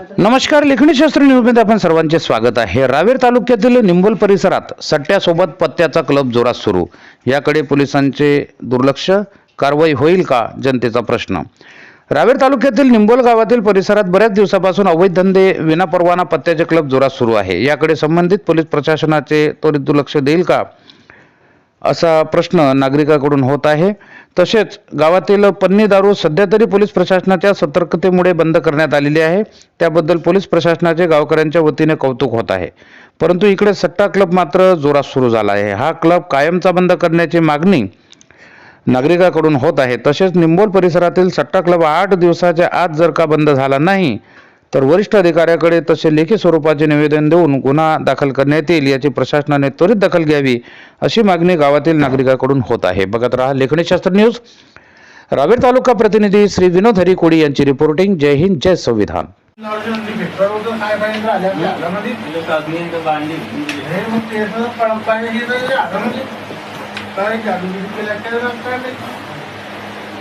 नमस्कार लेखणीशास्त्र न्यूजमध्ये आपण सर्वांचे स्वागत आहे. रावेर तालुक्यातील निंबोल परिसरात सट्ट्यासोबत पत्त्याचा क्लब जोरात सुरू. याकडे पोलिसांचे दुर्लक्ष. कारवाई होईल का? जनतेचा प्रश्न. रावेर तालुक्यातील निंबोल गावातील परिसरात बऱ्याच दिवसापासून अवैध धंदे विनापरवाना पत्त्याचे क्लब जोरात सुरू आहे. याकडे संबंधित पोलीस प्रशासनाचे त्वरित दुर्लक्ष देईल का? असा प्रश्न नागरिकाकडून होत आहे. तसेच गावातील पन्नी दारू सध्या तरी पोलीस प्रशासनाच्या सतर्कतेमुळे बंद करण्यात आलेली आहे. त्याबद्दल पोलीस प्रशासनाचे गावकऱ्यांच्या वतीने कौतुक होत आहे. परंतु इकडे सट्टा क्लब मात्र जोरात सुरू झाला आहे. हा क्लब कायमचा बंद करण्याची मागणी नागरिकाकडून होत आहे. तसेच निंबोल परिसरातील सट्टा क्लब आठ दिवसाच्या आत जर का बंद झाला नाही तर वरिष्ठ अधिकाऱ्याकडे तसे लेखी स्वरूपाचे निवेदन देऊन गुन्हा दाखल करण्यात येईल याची प्रशासनाने त्वरित दखल घ्यावी अशी मागणी गावातील नागरिकाकडून होत आहे बघत रहा लेखणीशास्त्र न्यूज रावेर तालुका प्रतिनिधी श्री विनोद हरी कोडी यांची रिपोर्टिंग जय हिंद जय संविधान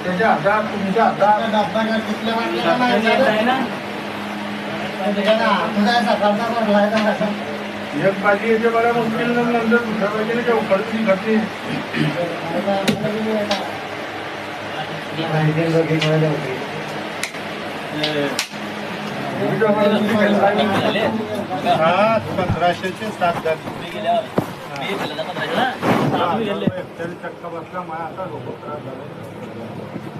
त्याच्या हातात तुमच्या हातात एक बाजी येते बघा मुश्किल नंतर दुसऱ्या बाजीने काय उकडती घडते सात पंधराशेचे सात हजार तरी चक्का बसला मला आता डोकं खराब झालं.